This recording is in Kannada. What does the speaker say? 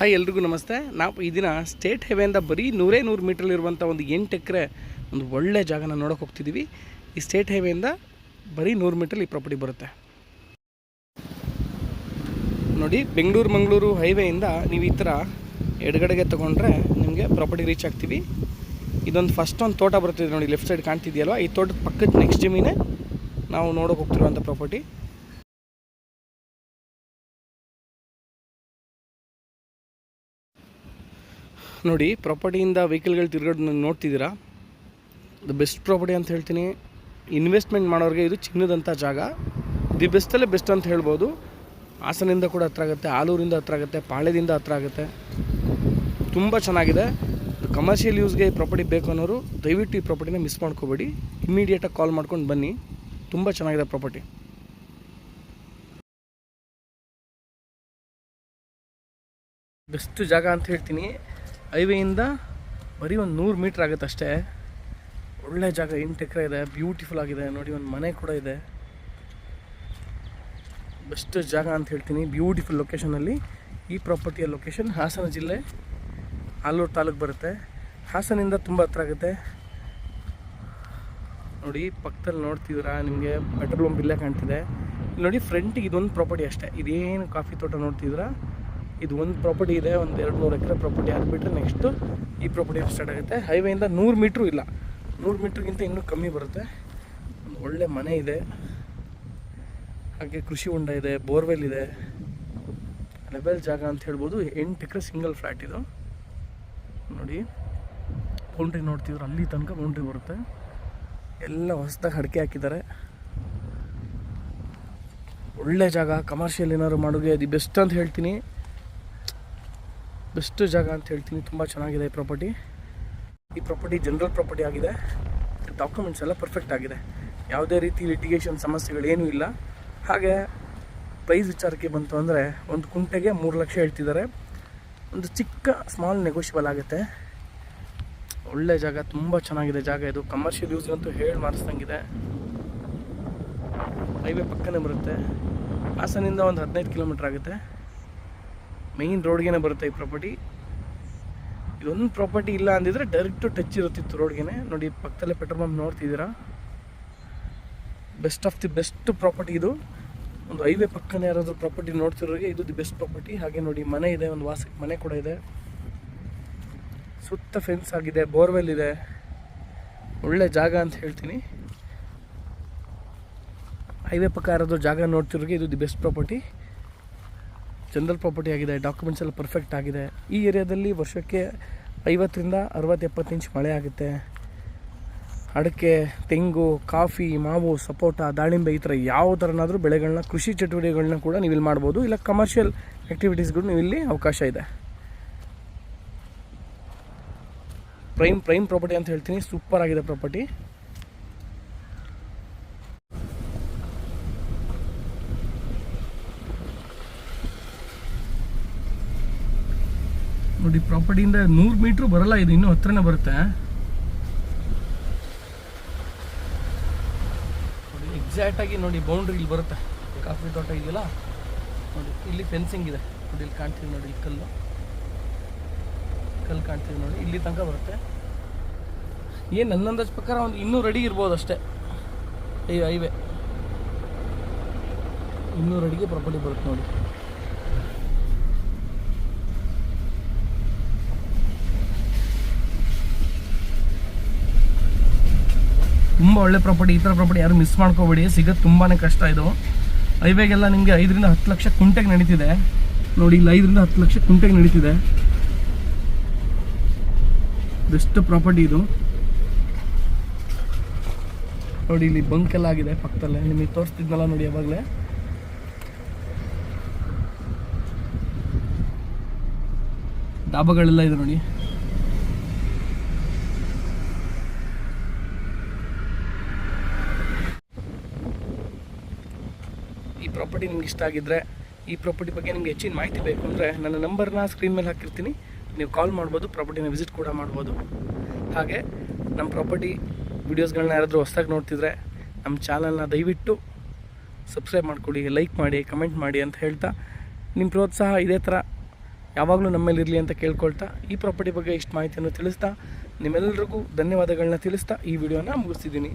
ಹಾಯ್ ಎಲ್ರಿಗೂ ನಮಸ್ತೆ. ನಾವು ಈ ದಿನ ಸ್ಟೇಟ್ ಹೈವೇಯಿಂದ ಬರೀ ನೂರೇ ನೂರು ಮೀಟ್ರಲ್ಲಿರುವಂಥ ಒಂದು ಎಂಟು ಎಕರೆ ಒಂದು ಒಳ್ಳೆ ಜಾಗನ ನೋಡೋಕೆ ಹೋಗ್ತಿದ್ದೀವಿ ಈ ಸ್ಟೇಟ್ ಹೈವೇಯಿಂದ ಬರೀ ನೂರು ಮೀಟ್ರಲ್ಲಿ ಈ ಪ್ರಾಪರ್ಟಿ ಬರುತ್ತೆ. ನೋಡಿ ಬೆಂಗಳೂರು ಮಂಗಳೂರು ಹೈವೇಯಿಂದ ನೀವು ಈ ಥರ ಎಡಗಡೆಗೆ ತೊಗೊಂಡ್ರೆ ನಿಮಗೆ ಪ್ರಾಪರ್ಟಿ ರೀಚ್ ಆಗ್ತೀವಿ. ಇದೊಂದು ಫಸ್ಟ್ ಒಂದು ತೋಟ ಬರ್ತಿದೆ ನೋಡಿ ಲೆಫ್ಟ್ ಸೈಡ್ ಕಾಣ್ತಿದೆಯಲ್ವ? ಈ ತೋಟದ ಪಕ್ಕದ ನೆಕ್ಸ್ಟ್ ಜಮೀನೇ ನಾವು ನೋಡೋಕೆ ಹೋಗ್ತಿರುವಂಥ ಪ್ರಾಪರ್ಟಿ ನೋಡಿ ಪ್ರಾಪರ್ಟಿಯಿಂದ ವೆಹಿಕಲ್ಗಳು ತಿರ್ಗಾಡ್ ನೋಡ್ತಿದ್ದೀರಾ? ದ ಬೆಸ್ಟ್ ಪ್ರಾಪರ್ಟಿ ಅಂತ ಹೇಳ್ತೀನಿ. ಇನ್ವೆಸ್ಟ್ಮೆಂಟ್ ಮಾಡೋರಿಗೆ ಇದು ಚಿನ್ನದಂಥ ಜಾಗ. ದಿ ಬೆಸ್ಟಲ್ಲೇ ಬೆಸ್ಟ್ ಅಂತ ಹೇಳ್ಬೋದು. ಹಾಸನಿಂದ ಕೂಡ ಹತ್ರ ಆಗುತ್ತೆ, ಆಲೂರಿಂದ ಹತ್ರ ಆಗುತ್ತೆ, ಪಾಳ್ಯದಿಂದ ಹತ್ರ ಆಗುತ್ತೆ. ತುಂಬ ಚೆನ್ನಾಗಿದೆ. ಕಮರ್ಷಿಯಲ್ ಯೂಸ್ಗೆ ಈ ಪ್ರಾಪರ್ಟಿ ಬೇಕು ಅನ್ನೋರು, ದಯವಿಟ್ಟು ಈ ಪ್ರಾಪರ್ಟಿನ ಮಿಸ್ ಮಾಡ್ಕೋಬೇಡಿ. ಇಮ್ಮಿಡಿಯೇಟಾಗಿ ಕಾಲ್ ಮಾಡ್ಕೊಂಡು ಬನ್ನಿ. ತುಂಬ ಚೆನ್ನಾಗಿದೆ ಪ್ರಾಪರ್ಟಿ ಬೆಸ್ಟ್ ಜಾಗ ಅಂತ ಹೇಳ್ತೀನಿ. ಹೈವೇಯಿಂದ ಬರೀ ಒಂದು ನೂರು ಮೀಟ್ರ್ ಆಗುತ್ತೆ ಅಷ್ಟೇ. ಒಳ್ಳೆ ಜಾಗ, ಎಂಟು ಎಕರೆ ಇದೆ ಬ್ಯೂಟಿಫುಲ್ ಆಗಿದೆ. ನೋಡಿ, ಒಂದು ಮನೆ ಕೂಡ ಇದೆ. ಬೆಸ್ಟ್ ಜಾಗ ಅಂತ ಹೇಳ್ತೀನಿ. ಬ್ಯೂಟಿಫುಲ್ ಲೊಕೇಶನಲ್ಲಿ ಈ ಪ್ರಾಪರ್ಟಿಯ ಲೊಕೇಶನ್ ಹಾಸನ ಜಿಲ್ಲೆ, ಆಲೂರು ತಾಲೂಕು ಬರುತ್ತೆ. ಹಾಸನಿಂದ ತುಂಬ ಹತ್ರ ಆಗುತ್ತೆ. ನೋಡಿ, ಪಕ್ಕದಲ್ಲಿ ನೋಡ್ತಿದ್ದೀರಾ? ನಿಮಗೆ ಪೆಟ್ರೋಲ್ ಪಂಪ್ ಇಲ್ಲೇ ಕಾಣ್ತಿದೆ. ನೋಡಿ ಫ್ರಂಟಿಗೆ ಇದೊಂದು ಪ್ರಾಪರ್ಟಿ ಅಷ್ಟೇ. ಇದೇನು ಕಾಫಿ ತೋಟ ನೋಡ್ತಿದ್ದೀರಾ? ಇದು ಒಂದು ಪ್ರಾಪರ್ಟಿ ಇದೆ, ಒಂದು ಎರಡು ನೂರು ಎಕರೆ ಪ್ರಾಪರ್ಟಿ ಆಗಿಬಿಟ್ರೆ ನೆಕ್ಸ್ಟು ಈ ಪ್ರಾಪರ್ಟಿ ಸ್ಟಾರ್ಟ್ ಆಗುತ್ತೆ. ಹೈವೇಯಿಂದ ನೂರು ಮೀಟ್ರು ಇಲ್ಲ. ನೂರು ಮೀಟ್ರಿಗಿಂತ ಇನ್ನೂ ಕಮ್ಮಿ ಬರುತ್ತೆ. ಒಂದು ಒಳ್ಳೆ ಮನೆ ಇದೆ. ಹಾಗೆ ಕೃಷಿ ಹೊಂಡ ಇದೆ, ಬೋರ್ವೆಲ್ ಇದೆ. ಲೆವೆಲ್ ಜಾಗ ಅಂತ ಹೇಳ್ಬೋದು. ಎಂಟು ಎಕರೆ ಸಿಂಗಲ್ ಫ್ಲ್ಯಾಟ್ ಇದು. ನೋಡಿ ಬೌಂಡ್ರಿ ನೋಡ್ತಿದ್ರು, ಅಲ್ಲಿ ತನಕ ಬೌಂಡ್ರಿ ಬರುತ್ತೆ. ಎಲ್ಲ ಹೊಸದಾಗಿ ಅಡಿಕೆ ಹಾಕಿದ್ದಾರೆ. ಒಳ್ಳೆ ಜಾಗ ಕಮರ್ಷಿಯಲ್ ಏನಾದ್ರು ಮಾಡೋಗೆ, ಅದು ಬೆಸ್ಟ್ ಅಂತ ಹೇಳ್ತೀನಿ. ಬೆಸ್ಟ್ ಜಾಗ ಅಂತ ಹೇಳ್ತೀನಿ. ತುಂಬ ಚೆನ್ನಾಗಿದೆ ಈ ಪ್ರಾಪರ್ಟಿ ಈ ಪ್ರಾಪರ್ಟಿ ಜನರಲ್ ಪ್ರಾಪರ್ಟಿ ಆಗಿದೆ. ಡಾಕ್ಯುಮೆಂಟ್ಸ್ ಎಲ್ಲ ಪರ್ಫೆಕ್ಟ್ ಆಗಿದೆ. ಯಾವುದೇ ರೀತಿ ಲಿಟಿಗೇಷನ್ ಸಮಸ್ಯೆಗಳೇನೂ ಇಲ್ಲ. ಹಾಗೆ ಪ್ರೈಸ್ ವಿಚಾರಕ್ಕೆ ಬಂತು ಅಂದರೆ ಒಂದು ಕುಂಟೆಗೆ ಮೂರು ಲಕ್ಷ ಹೇಳ್ತಿದ್ದಾರೆ. ಒಂದು ಚಿಕ್ಕ ಸ್ಮಾಲ್ ನೆಗೋಷಿಯಬಲ್ ಆಗುತ್ತೆ. ಒಳ್ಳೆ ಜಾಗ, ತುಂಬ ಚೆನ್ನಾಗಿದೆ ಜಾಗ ಇದು. ಕಮರ್ಷಿಯಲ್ ಯೂಸ್ಗಂತೂ ಹೇಳಿ ಮಾರಿಸ್ದಂಗಿದೆ ಹೈವೇ ಪಕ್ಕನೇ ಬರುತ್ತೆ. ಹಾಸನಿಂದ ಒಂದು ಹದಿನೈದು ಕಿಲೋಮೀಟ್ರ್ ಆಗುತ್ತೆ. ಮೈನ್ ರೋಡ್ಗೆ ಬರುತ್ತೆ ಈ ಪ್ರಾಪರ್ಟಿ ಇದೊಂದು ಪ್ರಾಪರ್ಟಿ ಇಲ್ಲ ಅಂದಿದ್ರೆ ಡೈರೆಕ್ಟು ಟಚ್ ಇರುತ್ತಿತ್ತು ರೋಡ್ಗೆ ನೋಡಿ ಪಕ್ಕದಲ್ಲೇ ಪೆಟ್ರೋಲ್ ಪಂಪ್ ನೋಡ್ತಿದ್ದೀರಾ? Best of the best property ಇದು. ಒಂದು ಹೈವೇ ಪಕ್ಕನೇ ಯಾರಾದರೂ ಪ್ರಾಪರ್ಟಿ ನೋಡ್ತಿರೋರಿಗೆ ಇದು ದಿ ಬೆಸ್ಟ್ ಪ್ರಾಪರ್ಟಿ ಹಾಗೆ ನೋಡಿ, ಮನೆ ಇದೆ, ಒಂದು ವಾಸಕ್ಕೆ ಮನೆ ಕೂಡ ಇದೆ. ಸುತ್ತ ಫೆನ್ಸ್ ಆಗಿದೆ ಬೋರ್ವೆಲ್ ಇದೆ. ಒಳ್ಳೆ ಜಾಗ ಅಂತ ಹೇಳ್ತೀನಿ. ಹೈವೇ ಪಕ್ಕ ಯಾರಾದರೂ ಜಾಗ ನೋಡ್ತಿರೋರಿಗೆ ಇದು the best property general property ಆಗಿದೆ ಡಾಕ್ಯುಮೆಂಟ್ಸ್ ಎಲ್ಲ ಪರ್ಫೆಕ್ಟ್ ಆಗಿದೆ. ಈ ಏರಿಯಾದಲ್ಲಿ ವರ್ಷಕ್ಕೆ ಐವತ್ತರಿಂದ ಅರವತ್ತು ಎಪ್ಪತ್ತು ಇಂಚ್ ಮಳೆ ಆಗುತ್ತೆ. ಅಡಿಕೆ, ತೆಂಗು, ಕಾಫಿ, ಮಾವು, ಸಪೋಟ, ದಾಳಿಂಬೆ ಈ ಥರ ಯಾವ ಥರನಾದರೂ ಬೆಳೆಗಳನ್ನ, ಕೃಷಿ ಚಟುವಟಿಕೆಗಳನ್ನ ಕೂಡ ನೀವು ಇಲ್ಲಿ ಮಾಡ್ಬೋದು. ಇಲ್ಲ ಕಮರ್ಷಿಯಲ್ ಆ್ಯಕ್ಟಿವಿಟೀಸ್ಗಳು ನೀವು ಇಲ್ಲಿ ಅವಕಾಶ ಇದೆ. ಪ್ರೈಮ್ ಪ್ರೈಮ್ ಪ್ರಾಪರ್ಟಿ ಅಂತ ಹೇಳ್ತೀನಿ. ಸೂಪರ್ ಆಗಿದೆ ಪ್ರಾಪರ್ಟಿ ನೋಡಿ ಪ್ರಾಪರ್ಟಿಯಿಂದ ನೂರು ಮೀಟ್ರ್ ಬರಲ್ಲ, ಇದು ಇನ್ನೂ ಹತ್ರನೇ ಬರುತ್ತೆ. ನೋಡಿ ಎಕ್ಸಾಕ್ಟ್ ಆಗಿ ನೋಡಿ ಬೌಂಡ್ರಿ ಇಲ್ಲಿ ಬರುತ್ತೆ. ಕಾಫಿ ತೋಟ ಇದೆಯಲ್ಲ? ನೋಡಿ, ಇಲ್ಲಿ ಫೆನ್ಸಿಂಗ್ ಇದೆ. ನೋಡಿ, ಇಲ್ಲಿ ಕಾಣ್ತೀವಿ ನೋಡಿ, ಇಲ್ಲಿ ಕಲ್ಲು. ಕಲ್ಲು ಕಾಣ್ತೀವಿ ನೋಡಿ, ಇಲ್ಲಿ ತನಕ ಬರುತ್ತೆ. ಏನು ನನ್ನ ಪ್ರಕಾರ ಒಂದು ಇನ್ನೂ ರೆಡಿ ಇರ್ಬೋದು ಅಷ್ಟೇ. ಈ ಹೈವೇ ಇನ್ನೂರು ಅಡಿಗೆ ಪ್ರಾಪರ್ಟಿ ಬರುತ್ತೆ ನೋಡಿ. ತುಂಬ ಒಳ್ಳೆ ಪ್ರಾಪರ್ಟಿ ಈ ಥರ ಪ್ರಾಪರ್ಟಿ ಯಾರು ಮಿಸ್ ಮಾಡ್ಕೋಬೇಡಿ, ಸಿಗೋದು ತುಂಬಾ ಕಷ್ಟ ಇದು. ಹೈವೇಗೆಲ್ಲ ನಿಮಗೆ ಐದರಿಂದ ಹತ್ತು ಲಕ್ಷ ಕುಂಟೆಗೆ ನಡೀತಿದೆ. ನೋಡಿ, ಇಲ್ಲಿ ಐದರಿಂದ ಹತ್ತು ಲಕ್ಷ ಕುಂಟೆಗೆ ನಡೀತಿದೆ. ಬೆಸ್ಟ್ ಪ್ರಾಪರ್ಟಿ ಇದು. ನೋಡಿ, ಇಲ್ಲಿ ಬಂಕ್ ಎಲ್ಲ ಆಗಿದೆ ಪಕ್ಕದಲ್ಲೇ. ನಿಮಗೆ ತೋರಿಸ್ತಿದ್ನಲ್ಲ ನೋಡಿ ಯಾವಾಗಲೇ. ಡಾಬಾಗಳೆಲ್ಲ ಇದೆ ನೋಡಿ. ಈ ಪ್ರಾಪರ್ಟಿ ನಿಮ್ಗೆ ಇಷ್ಟ ಆಗಿದ್ದರೆ ಈ ಪ್ರಾಪರ್ಟಿ ಬಗ್ಗೆ ನಿಮ್ಗೆ ಹೆಚ್ಚಿನ ಮಾಹಿತಿ ಬೇಕು ಅಂದರೆ ನನ್ನ ನಂಬರ್ನ ಸ್ಕ್ರೀನ್ ಮೇಲೆ ಹಾಕಿರ್ತೀನಿ. ನೀವು ಕಾಲ್ ಮಾಡ್ಬೋದು ಪ್ರಾಪರ್ಟಿನ ವಿಸಿಟ್ ಕೂಡ ಮಾಡ್ಬೋದು. ಹಾಗೆ ನಮ್ಮ ಪ್ರಾಪರ್ಟಿ ವೀಡಿಯೋಸ್ಗಳನ್ನ ಯಾರಾದರೂ ಹೊಸ್ದಾಗಿ ನೋಡ್ತಿದ್ರೆ ನಮ್ಮ ಚಾನಲ್ನ ದಯವಿಟ್ಟು ಸಬ್ಸ್ಕ್ರೈಬ್ ಮಾಡಿಕೊಡಿ ಲೈಕ್ ಮಾಡಿ ಕಮೆಂಟ್ ಮಾಡಿ ಅಂತ ಹೇಳ್ತಾ ನಿಮ್ಮ ಪ್ರೋತ್ಸಾಹ ಇದೇ ಥರ ಯಾವಾಗಲೂ ನಮ್ಮಲ್ಲಿರಲಿ ಅಂತ ಕೇಳ್ಕೊಳ್ತಾ, ಈ ಪ್ರಾಪರ್ಟಿ ಬಗ್ಗೆ ಇಷ್ಟು ಮಾಹಿತಿಯನ್ನು ತಿಳಿಸ್ತಾ ನಿಮ್ಮೆಲ್ಲರಿಗೂ ಧನ್ಯವಾದಗಳನ್ನ ತಿಳಿಸ್ತಾ ಈ ವಿಡಿಯೋನ ಮುಗಿಸ್ತಿದ್ದೀನಿ.